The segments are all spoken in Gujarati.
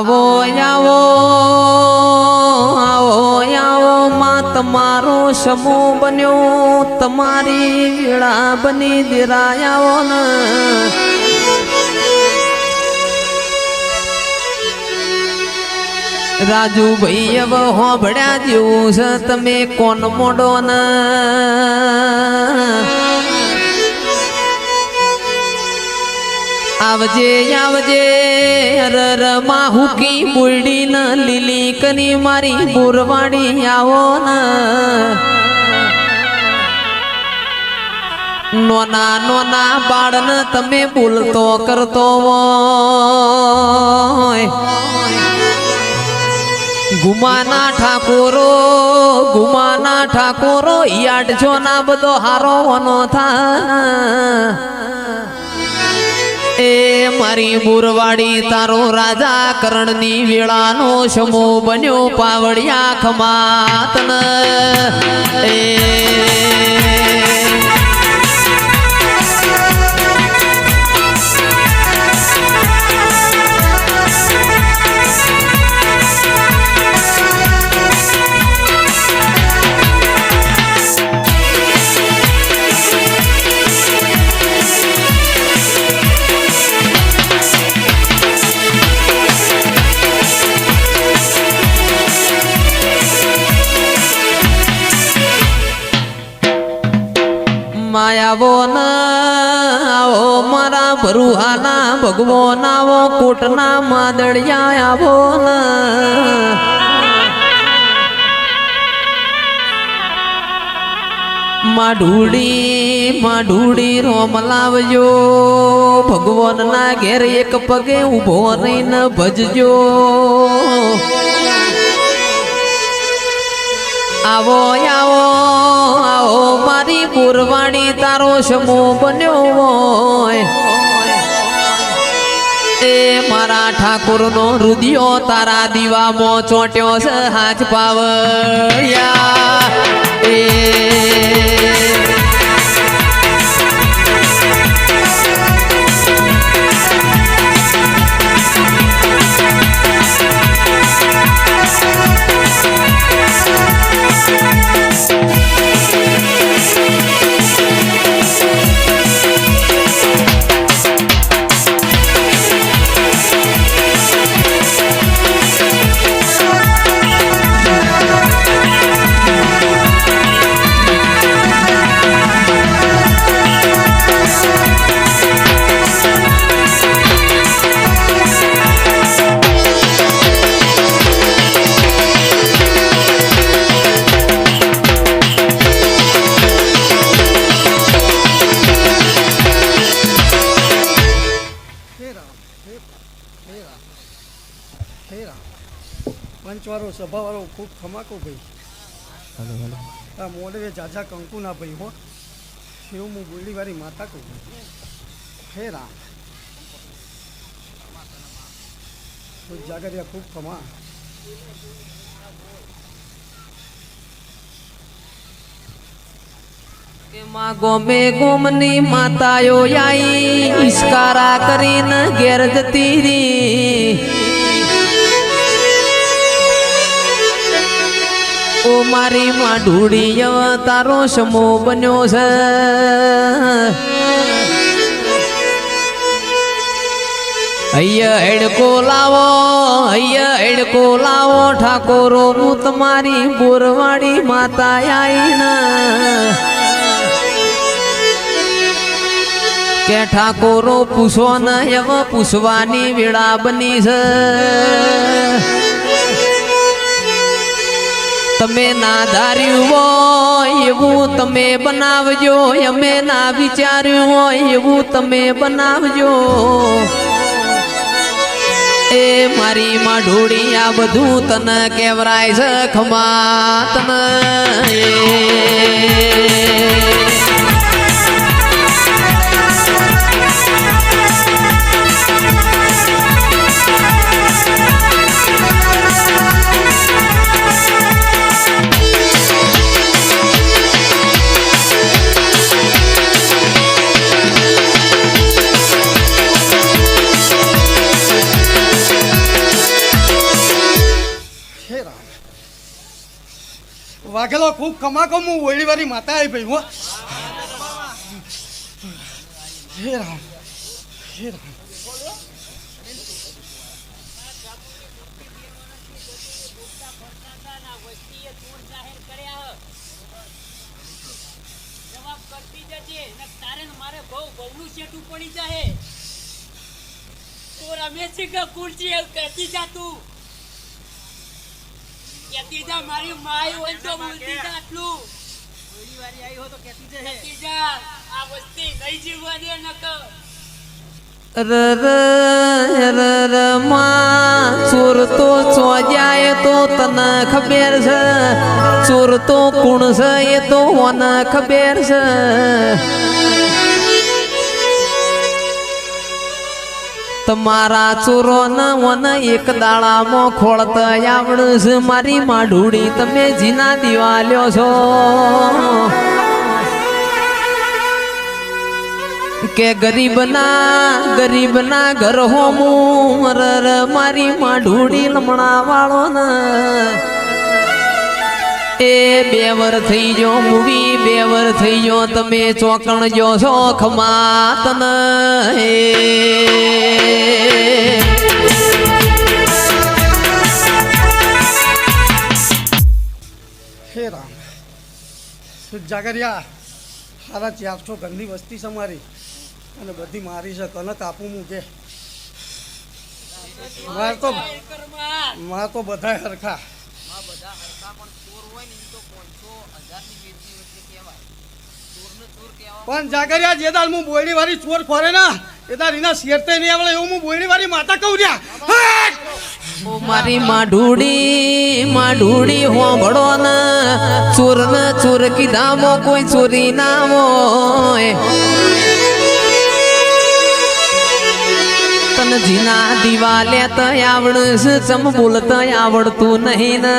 આવો આવો આવો આવો, માં તમારો સમૂહ બન્યો. તમારી વીળા બની દિરાયાઓ ને. રાજુભાઈ હવે હોભળ્યા જેવું છે તમે કોણ મોડો ને? આવજે આવજે રર માહુકી બુરડી ન લીલી કની મારી બુરવાડી આવો નોના નોના બાળન તમે બોલતો કરતો ગુમાના ઠાકોરો ગુમાના ઠાકોરો યાડ છો ના બધો હારો વનો થા એ મારી બુરવાડી તારો રાજા કરણની વેળાનો સમો બન્યો પાવડિયા ખમાતન. એ માયાવો આવો, મારા ભરુહાના ભગવો નાવો કોટના માદળિયા આવો માઢુડી માઢુડી રોમ લાવજો, ભગવાનના ઘેર એક પગે ઊભો રહીને ભજજો. આવો આવો આવો મારી પુરવાણી, તારો સમૂહ બન્યો હોય. એ મારા ઠાકોરનો રુદિયો તારા દીવામાં ચોંટ્યો છે હાથ પાવયા એ ખૂબ ખમાકો ભાઈ આ મોડવે જાજા કંકુ ના ભાઈ હો શિવ હું બોલી વાળી માતા કહું હે રામ કોઈ જાગરિયા ખૂબ ખમા કે માં ગોમે ગોમની માતાયો આઈ ઈશ્કારા કરીને ઘેર જતી રી ઓ મારી માં તારો સમો બન્યો છે. અહીંયા હેડકો લાવો અહીંયા હેડકો લાવો ઠાકોરો હું તમારી બોરવાડી માતા આઈના કે ઠાકોરો પૂછો ને, એવા પૂછવાની વેળા બની છે. તમે ના ધાર્યું હોય એવું તમે બનાવજો, અમે ના વિચાર્યું હોય એવું તમે બનાવજો. એ મારી માં ઢોળી આ બધું તને કેવરાય છે ખમા તને વાઘેલો ખૂબ કમાકો હું ઓળીવાળી માતા આવી ભાઈ, હો. હે રામ હે રામ. પડી જાહે. તો છે કે કુર્સી કરતી કહેતી તું કહેતી જા મારી માય હોય તો બોલતી જા આટલું. કહેતી જા આ વસ્તી નહીં જીવવા દે નકર. ર ર ર ર માં ચોર તો ચો જાય તો તને ખબર છે. ચોર તો કુણ છે એ તો મને ખબર છે. તમારા ચોરો ના વન એક દાડામાં ખોળતા છે. મારી માઢુડી તમે જીના દિવાલ્યો છો. કે ગરીબના ગરીબના ઘર હોમું મારી માઢુડી લમણા વાળો ને એ બે થઈ જો મૂવી બેવર થઈ જો તમે ચોકણ જો છો ખમાત ને હે રામ. જાગરિયા? સારા ચારસો ઘરની વસ્તી છે મારી અને બધી મારી છે કને કાપું હું કે. મારે તો મારે તો બધા હરખા પણ જાગરિયા જે તાર હું બોયડી વાળી ચોર ફરે ના, એ તાર એના શેરતે નહીં આવડે, એવું હું બોયડી વાળી માતા કહું રહ્યા મારી માઢુડી માઢુડી હોંભળો ને ચોર ને ચોર કીધામો કોઈ ચોરી ના હોય. તન જીના દિવાલે તો આવડે છે બોલતા આવડતું નહીં ને.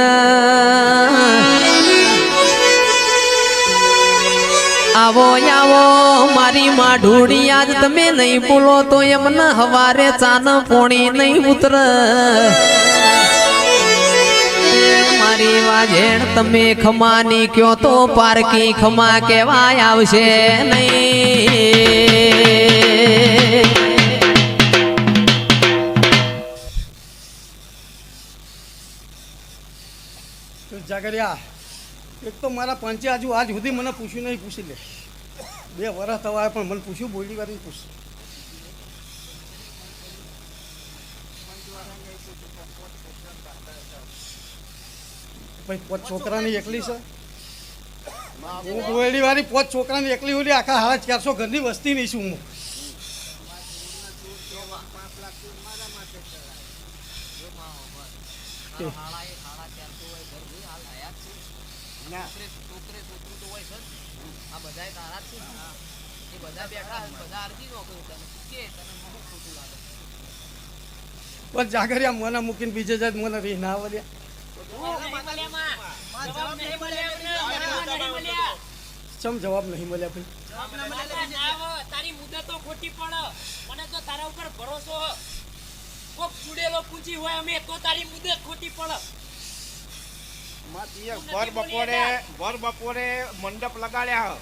આવો આવો, મારી માં આજ તમે નહીં બોલો તો એમને હવારે ચાન પોણી નહીં ઉતર. મારી વાજેણ તમે ખમાની કયો તો પારકી ખમા કહેવાય આવશે નહીં. જાગરિયા એક તો મારા પંચે આજુ આજ સુધી મને પૂછ્યું નહીં પૂછી લે. બે વરસ થવા પણ મને પૂછ્યું બોલી વાર પૂછ. પોત છોકરાની એકલી છે. હું બોયડી વાળી પોત છોકરાની એકલી ઓલી આખા હાથ ચારસો ઘરની વસ્તી નહીં છું હું. પણ જાગરિયા મને મૂકીને બીજે જાય મને રી ના વળ્યા જવાબ નહીં મળ્યા એમને, જવાબ ચમ જવાબ નહીં મળ્યા ભાઈ. ના, ના, હો, ખોટી પડે મને તો તારા ઉપર ભરોસો કોક ચૂડેલો પૂછી હોય અમે તો તારી મુદત ખોટી પડે. ભર બપોરે ભર બપોરે મંડપ લગાડ્યા હ.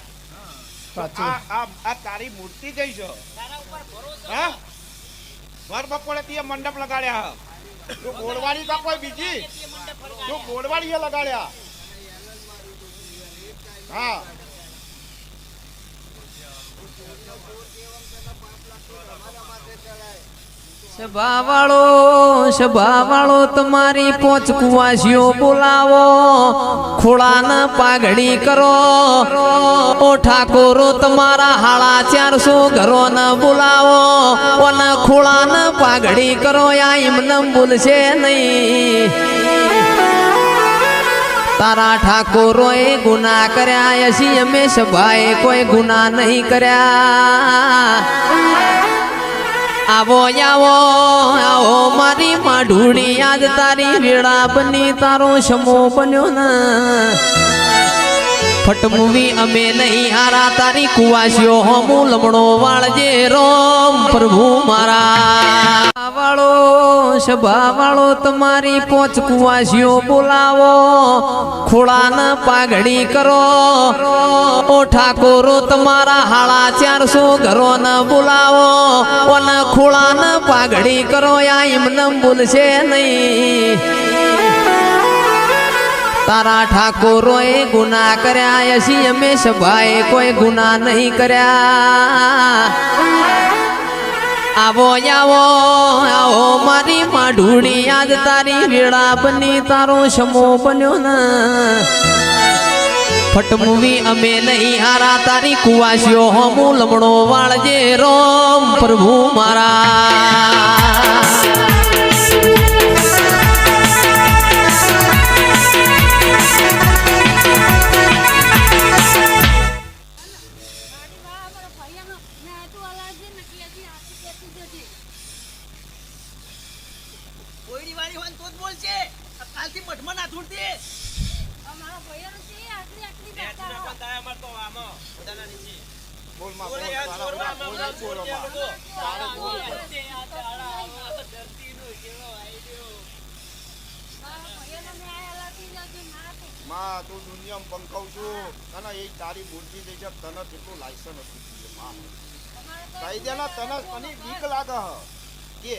તો આ આ તારી મૂર્તિ જઈ છે? તારા ઉપર હા? ભર બપોરે તીએ મંડપ લગાડ્યા હ. તું ગોળવાડી તો કોઈ બીજી? તે તું ફરકાવ્યા. લગાડ્યા. હા. સભાવાળો તમારી પોચ કુવાસીઓ બોલાવો. ખોળાના પાઘડી કરો. ઓ ઠાકોરો, તમારા હાળા ચારસો ઘરો ન બોલાવો. ઓને ખોળાના પાઘડી કરો, આ એમને બોલશે નહીં. તારા ઠાકોરોએ ગુના કર્યા, એસી અમે સભાએ કોઈ ગુના નહીં કર્યા. આવો આવો આવો મારી માઢુડી આજ તારી વેળા બની તારો સમો બન્યો ને. ફટમુવી અમે નહીં હારા, તારી કુવાસીઓ હમું લમણો વાળજે રોમ. પ્રભુ મારા વાળો, સભા વાળો, તમારી પોચ કુવાસીઓ બોલાવો. ખોળાને પાઘડી કરો. ઓ ઠાકોરો, તમારા હાળા ચારસો ઘરોને બોલાવો. અને ખોળાને પાઘડી કરો, આ એમને બોલશે નહીં. તારા ઠાકોરોએ ગુના કર્યા યસી અમે સભાએ કોઈ ગુના નહીં કર્યા. આવો આવો આવો, મારી માઢુડી આજ તારી વેળા બની તારો સમો બન્યો ને. ફટમુવી અમે નહીં હારા, તારી કુવાસીઓ હમું લમણો વાળજે રોમ, પ્રભુ મારા મારી. કોઈની વાળી હોય તો જ બોલશે કાલથી મઠમાં ના છૂટતી અમારા ભૈયાનો છે આટલી આટલી બે બેસતા જણા બંધાય તો આમાં. નીચે. બોલે બોલ, બોલ, બોલ, બોલે. ધરતી કેવો આઈડિયો. માં દુનિયામાં પંખાવ છું. તને એ તારી મૂર્તિ છે તને કેટલું લાયસન્સ હતું માં કહી દે ને તને તને બીક લાગે હ. કે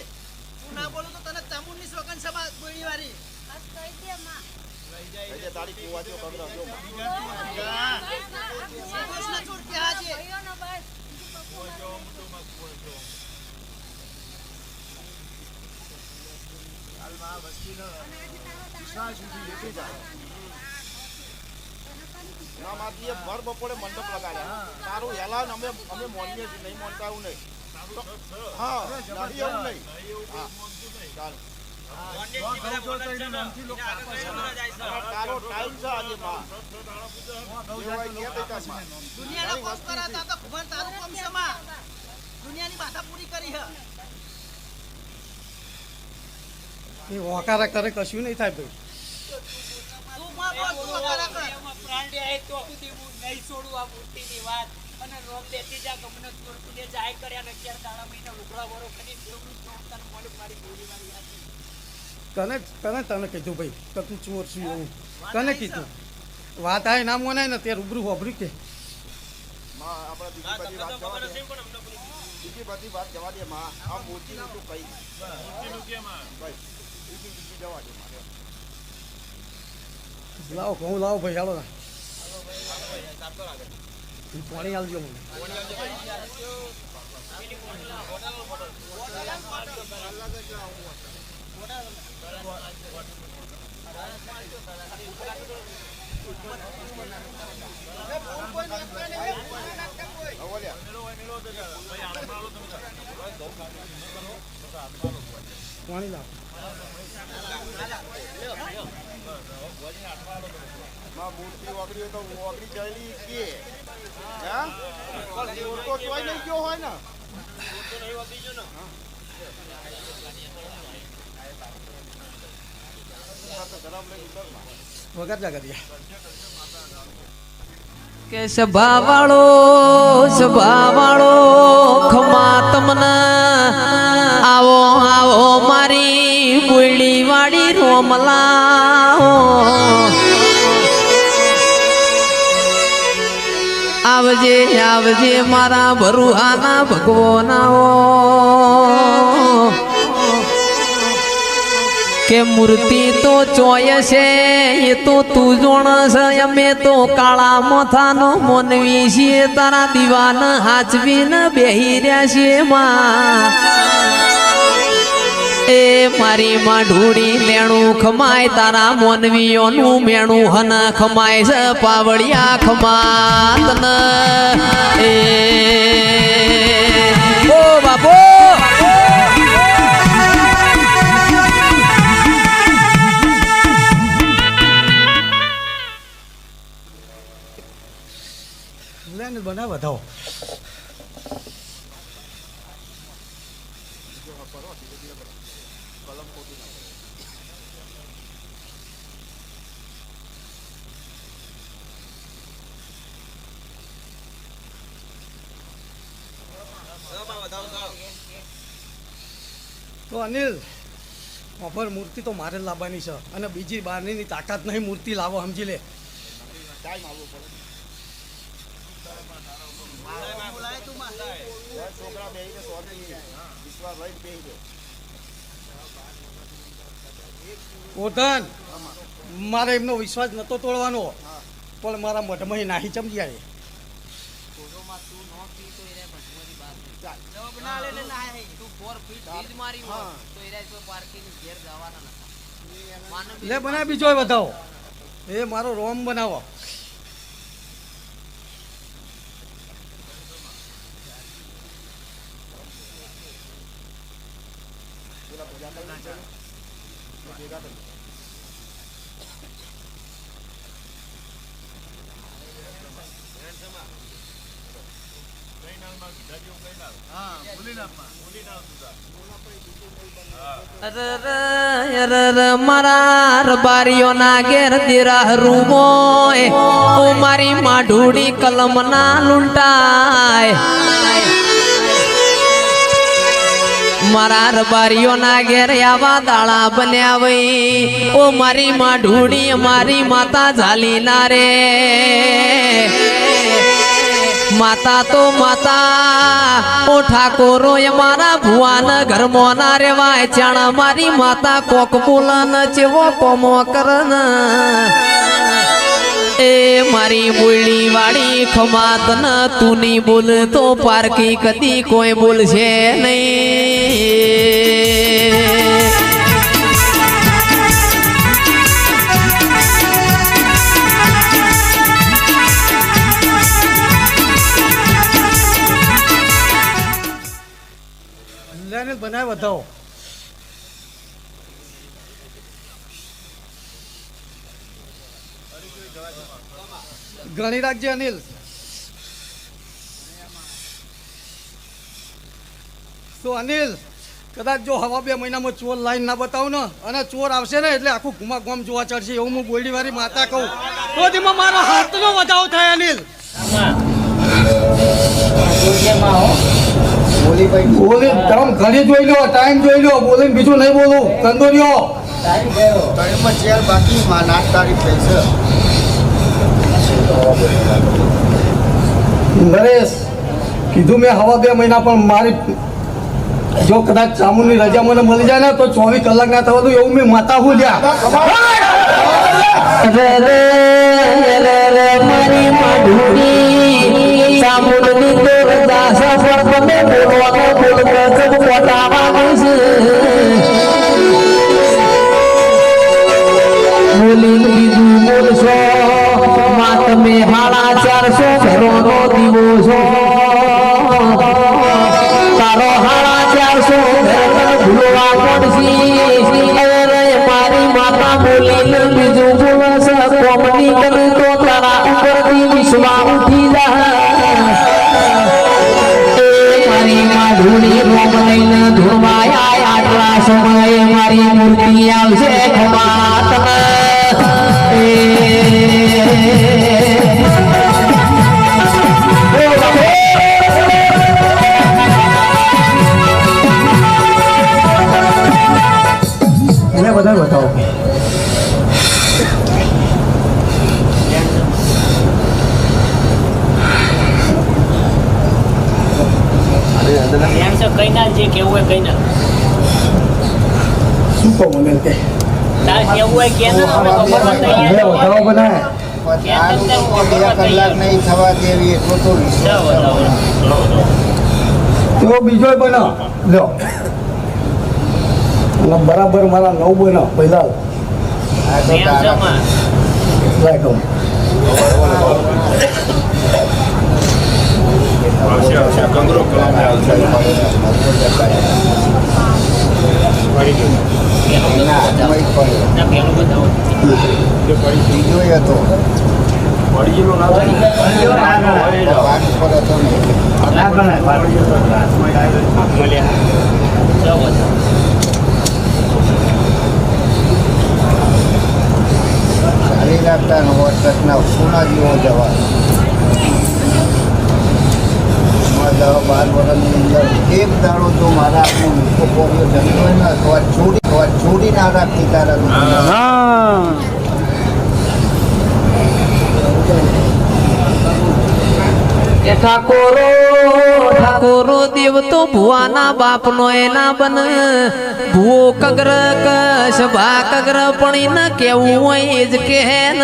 તું ના બોલું તો તને ચામુંડની સોગન સભા ગોળી વારી. બસ કહી દે માં. કહી દે તારી કમરા જો માં. બસ ના છૂટતી હાજે. ભૈયાનો બસ. બીજું કશું નથી. ના માંથી એ ભર બપોરે મંડપ લગાડ્યા. તારું એલાન અમે અમે મોનીએ છીએ નહીં મોનતા એવું નહીં. હા નહીં એવું નહીં. હા. ચાલ. કોન્ટેક્ટની બધા બોલે છે ને. એને આગળ કઈ જાય છે. હવે તારો ટાઈમ છે આજે માં જે હોય કે બેટા માં. દુનિયાનો કોમ કરાતા તો ભગવાન તારું કોમ છે માં દુનિયાની બાધા પૂરી કરી હે. એ વકારા કરે કશું નહીં થાય ભાઈ. તું માં બોલ તું વગાડા કર એ તો સુધી હું નહીં છોડું આ મૂર્તિની વાત. અને રોમ દેતી જા ગમને તોડતું જાય કર્યા ને અત્યારે દાડા મહિના લુગડા વરો કરી છોડ તને મોડું મારી ગોળી મારી હતી તને તને તને કીધું ભાઈ તો તું ચોર છું એવું તને કીધું. વાત આય નામ મને ને તે રૂબરૂ હોભર્યું કે? માં આપણે બીજી બધી વાત જવા દે. બીજી બધી. વાત જવા દે માં. આ મૂર્તિનું તું કહી ભાઈ બીજી બીજી જવા દે માં લાવો ઘઉં લાવો ભાઈ હાલો ના. પાણી આવજો મને પાણી લાવો માં મૂર્તિ ઓગળી હોય તો ઓગળી ગયેલી કે હા પણ ચોર તો ચોય નહીં ગયો હોય ને હા, તો ગરમ લઈને ઉતરમાં. વગર જાગા દે કે સભા વાળો સભા વાળો ખમા તમને આવજે આવજે મારા ભરુહાના ભગવાનાઓ. કે મૂર્તિ તો ચોય છે, એ તો તું જોણ છે, અમે તો કાળા મોથાનો મોનવી છીએ, તારા દીવાન હાચવીને બેહી રહ્યા છીએ માં. એ મારી માંઢુડી લેણું ખમાય, તારા મોનવીઓનું મેણું હન ખમાય છે પાવડિયા ખમાતન એ ઓ બાપો! કલમ ખોટી નાખે તો અનિલ ઓફર મૂર્તિ તો મારે જ લાવવાની છે. અને બીજી બહારની તાકાત નહીં મૂર્તિ લાવો સમજી લે. છોકરા બે વિશ્વાસ લઈ બે પોતાન મારે એમનો વિશ્વાસ નતો તોડવાનો. પણ મારા મઢમાં નાહી ચમજી આવે લે બનાવ બીજો બતાવો એ મારો રોમ બનાવો. મારા રબારીઓના ઘેર દીરા રૂમોય. ઉમારી મારી માઢુડી કલમ ના લૂંટાય. મારા રબારીઓના ઘેર આવા દાળા બન્યા વઈ. ઓ મારી માઢુડી મારી માતા ઝાલી ના રે. માતા તો માતા. ઓ ઠાકોરો મારા ભુવાન ઘરમાં ના રેવાય. ચાણા મારી માતા કોક બોલન ચેવો કોમો કરન. એ મારી બોલી વાળી ખમાત ન તું નહીં બોલ તો પારકી કદી કોઈ બોલશે નહીં. લે વધાવો. ગણી રાખજે અનિલ. તો અનિલ, કદાચ જો હવા બે મહિનામાં ચોર લાઈન ના બતાવું ને, અને ચોર આવશે ને એટલે આખું ઘુમા ગોમ જોવા ચડશે એવું હું બોયડી વાળી માતા કહું. તો તેમાં મારો હાથનો વધારો થાય, અનિલ. બોલી તમે ઘડી જોઈ લો ટાઈમ જોઈ લો, બોલીને બીજું નહીં બોલું. છે નરેશ, કીધું મેં હવા બે મહિના પણ મારી જો કદાચ ચામુની રજા મને મળી જાય ને, તો ચોવીસ કલાક ના થવા દઉં એવું મેં માતા હું લ્યા. બીજું બોલશો કોમની કરું તો તારા ઉપરથી વિશ્વા ઉઠી જાય. માધુરી રોમ લઈને ધોવાયા આટલા સમયે મારી મૂર્તિ આવશે એને એમ છે કઈ ના જે કેવું હોય કઈ ના. શું કહું મને કે? તારે કેવું હોય કે ના અમે બનાય કલાક નહીં થવા દેવી એટલો તો. તો બીજો બનો અને બરાબર મારા નવ બનો પહેલા આ તો એમ છે તારા માં. લાય કહું ના સમય પડ્યો ના, પેલું બતાવો. બીજો હતો વાત ઉપર હતો ને લાગતા ને સોના જેવો જવાબ બાર વર્ષની અંદર એક દાડો જો મારા હાથમાં મૂકો પોર્યો જમતો હોય ને તો આ છોડી તો આ છોડી ના રાખતી તારા ઠાકોરો ઠાકોરો દેવ તો ભુવાના બાપનો એના બન. ભુવો કગર કશ ભા કગર પણ ન કેવું હોય જ કે ન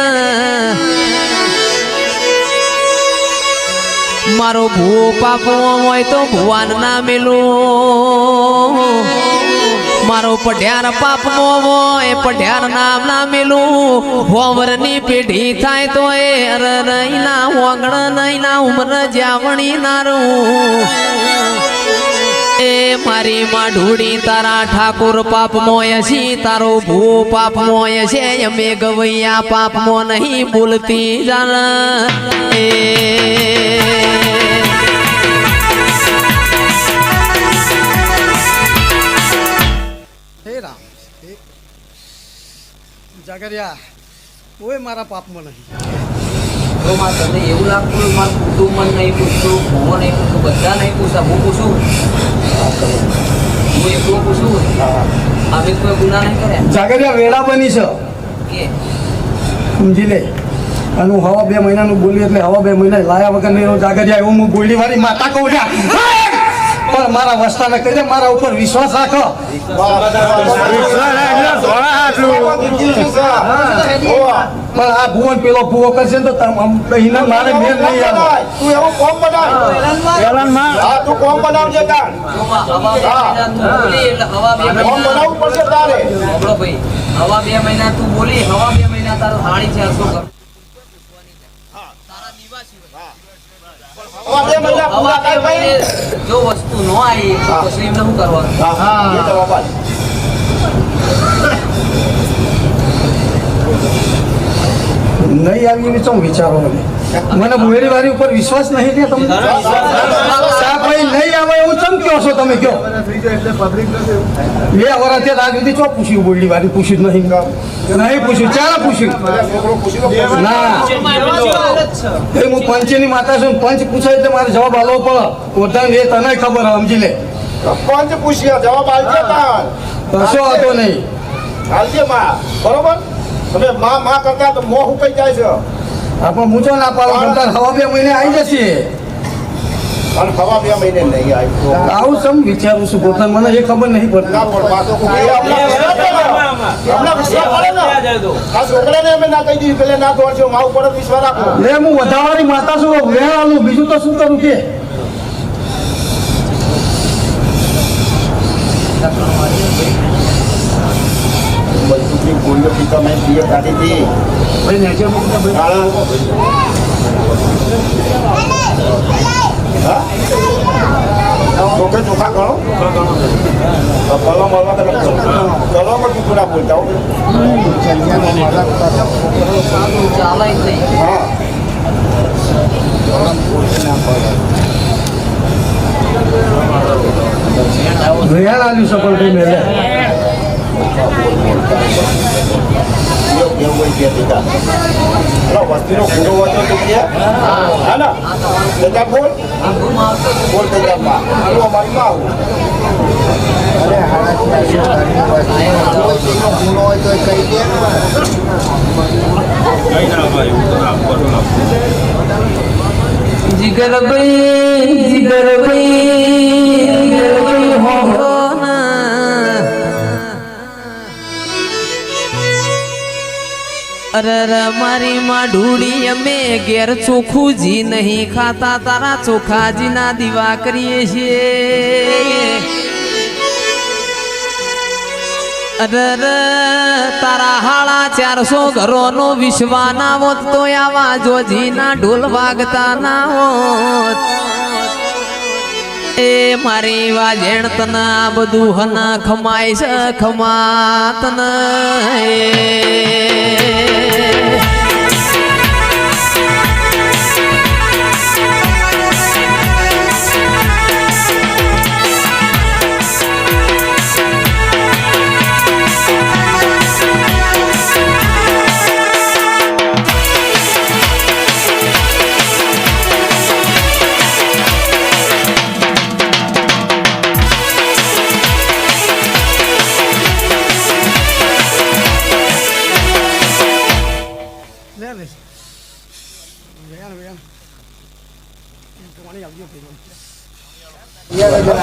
મારો ભૂ પાપો હોય તો ભુવાન ના મેલું. મારો પઢિયાર પાપમો હોય, પઢિયાર નામ ના મેલું. હોવરની પેઢી થાય તો એ અર નહીં ના, હોંગણ નહીં ના, ઉમર જાવણી નારું એ મારી માં તારા ઠાકોર પાપ મોય છે, તારો ભૂ પાપ મોય છે, અમે ગવૈયા પાપ મો નહીં બોલતી જાણ. એ જાગરિયા કોઈ મારા પાપમાં નહીં. તો માં તને એવું લાગતું હોય મારું મન નહીં પૂછતું ભૂવો નહીં પૂછતું બધા નહીં પૂછતા હું પૂછું? હું એકલો પૂછું? અમે કોઈ ગુના નહીં કર્યા? જાગરિયા વેળા બની છે. કે? સમજી લે. અને હું હવા બે મહિનાનું બોલી એટલે હવા બે મહિના લાયા વગર નહીં જાગરિયા એવું હું બોલી વાળી માતા કહું છું. પણ મારા વસ્તાને કહી દે, મારા ઉપર વિશ્વાસ રાખો. પણ આ ભુવન પેલો ભૂવો કરશે તો કહીને મારે મેર નહીં આવે. તું એવું કોમ બનાવ હા તું કોમ બનાવજે તાર કોમ બનાવવું પડશે તારે હવા બે મહિના તું બોલી, હવા બે મહિના તારો હાળી છે શું કર હવા બે મહિના પૂરા હવા બે થાય ભાઈ મહિને જો વસ્તુ ન આવી તો પછી એમને શું કરવાનું? હા. નહીં આવી એવી ચમ વિચારો મને મને બુહેરી વાળી ઉપર વિશ્વાસ નહીં રે તમને? ભાઈ નહીં આવે એવું ચમ કહો છો તમે? કયો બે વર્ષ ત્યાં આજ સુધી ચો પૂછ્યું બોલડી વાળી? પૂછ્યું નહીં. નહીં પૂછ્યું. ચાલે પૂછ્યું. નો. ભાઈ હું પંચની માતા છું. પંચ પૂછે એટલે મારે જવાબ આલવો પડે. પોતાને એ તને ખબર સમજી લે. પંચ પૂછ્યા જવાબ આવજે તાર. કશો હતો નહીં. આવજે માં. બરોબર? તમે માં માં કરતા તો મોહ ઉપાઈ જાય છે. આપણે મૂંચો ના પાડો. તમતાર હવા બે મહિને આવી જશે. અને બે મહિને નહીં આવી. આવું સમ વિચારું છું? પોતાને મને એ ખબર નહીં પડતી. ના પણ પાછો આ છોકરાને અમે ના કહી દીધું પેલે ના દોડજો મા ઉપર વિશ્વાસ રાખો. લે હું વધારાની માતા છું વેળાનું બીજું તો શું કરું કે? ગોળીઓ પીતા મેં પીએ કાઢી હતી? ચોખે ચોખા ગણો કલો મળવા તમે કલોમાં તું પૂરા બોલતા ચાલે જ હા. વેળ આવ્યું સફળ થઈ મેલે એવું એવું હોય કે દીધા પેલો વસ્તીનો ગુનો હતો તો હા ના તેજા બોલ બોલ. કોઈ હોય તો દે ને જીગર ભાઈ જીગર ભાઈ અરે રે મારી માં ઢૂડી અમે ઘેર ચોખ્ખું જી નહીં ખાતા, તારા ચોખાજીના દીવા કરીએ છીએ. અરર, તારા હાળા ચારસો ઘરોનો વિશ્વાના હોત તો આવા જોજીના ઢોલ વાગતા ના હોત. એ મારી વાજેણ તના બધું હન ખમાય છે ખમાત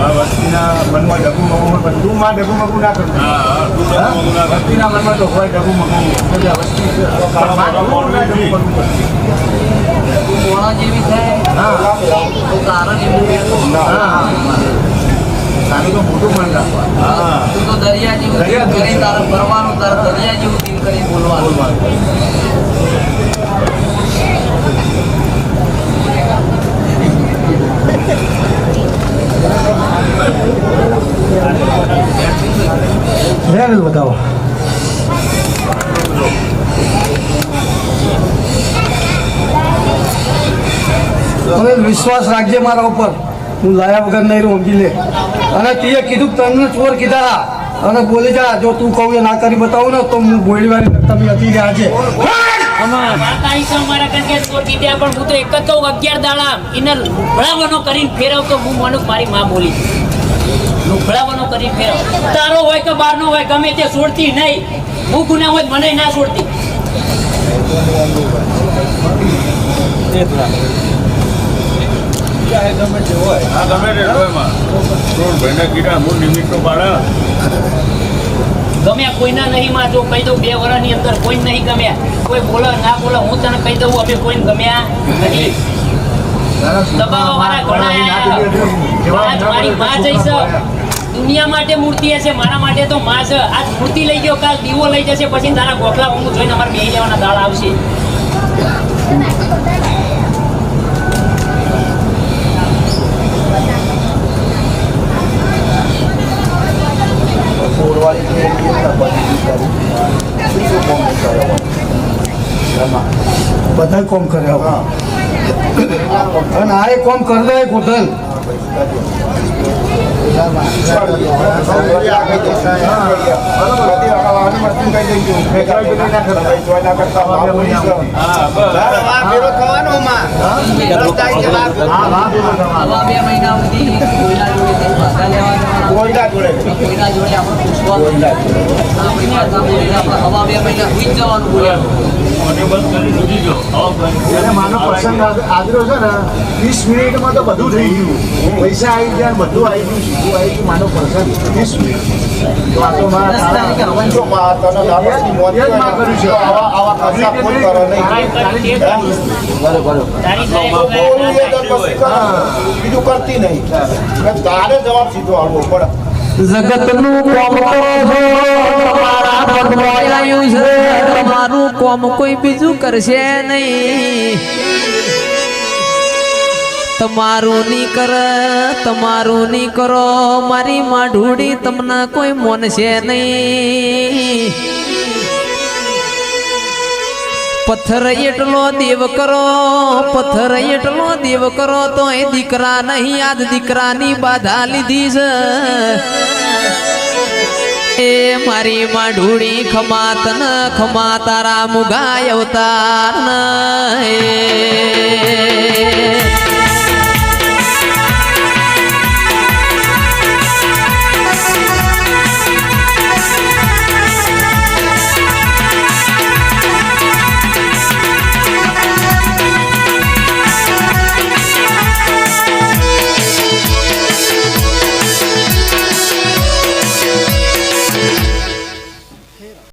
વસ્તીના મનમાં ડગુ મગુ હોય પણ તું માં ડગુ મગુ ના કરતો વસ્તીના મનમાં તો હોય ડગુ મગુ. તારું મોટું મન રાખવા તું તો દરિયા જેવું કરી તારે ફરવાનું તારે દરિયા જેવું દિલ કરી બોલવાનું. વેણ બતાવો હવે વિશ્વાસ રાખજે મારા ઉપર। હું લાયા વગર નહીં રહું, સમજી લે। અને તીએ કીધું તમને ચોર કીધા અને બોલી જા, જો તું કહું એ ના કરી બતાવું ને, તો હું બોલી વાળી તમે હતી આવી છે અમારા કે ચોર કીધા પણ હું તો એક જ કહું અગિયાર દાડા એને લુભળાવાનો કરીને ફેરવતો હું મને મારી માં બોલી લુભળાવાનો કરીને ફેરવ. તારો હોય કે બારનો હોય ગમે તે છોડતી નહીં. હું ગુના હોય મને ના છોડતી. હા ગમે તે હોયમાં થોડ ભાઈને કીધા હું બાળા ગમ્યા કોઈના નહીં માં જો કહી દઉં બે વર્ષની અંદર કોઈ નહીં ગમ્યા. કોઈ બોલો ના બોલો હું તને કહી દઉં અમે કોઈને ગમ્યા નહીં દબાવવા વાળા ઘણા. મારી માં જઈશ. દુનિયા માટે મૂર્તિ હશે મારા માટે તો માં છે. આજ મૂર્તિ લઈ ગયો કાલ દીવો લઈ જશે પછી તારા ગોખલા હું જોઈને અમારે બે લેવાના દાળ આવશે. છોડવાળી તો એટલી જ બધી શું કોમ કર્યો એમાં બધા કોમ કર્યા અને આ એ કોમ કરતા ગોઠલ આવા બે મહિના સુધી કોઈના જોડે લેવા જોડે. આપણે પૂછવાનું આપણી ભાષા બોલીને આપણે હવા બે મહિના સુઈ જવાનું બોલ્યા માનો પ્રસંગ આદરો છે ને વીસ મિનિટમાં તો બધું થઈ ગયું. પૈસા આવી ગયા બધું આવી ગયું સીધું આવી ગયું માનો પ્રસંગ. વીસ મિનિટ. બીજું કરતી નહીં પડે જગતનું કોમ કરો છો. તમારા તમારું કોમ કોઈ બીજું કરશે નહીં. તમારું ની કર, તમારું ની કરો, મારી માઢુડી તમને કોઈ મોનશે નહીં. પથ્થર એટલો દેવ કરો, પથ્થર એટલો દેવ કરો તો એ દીકરા નહીં, આજ દીકરાની બાધા લીધી છે. એ મારી માઢુડી ખમાત ન ખમા તારા મુગાય અવતાર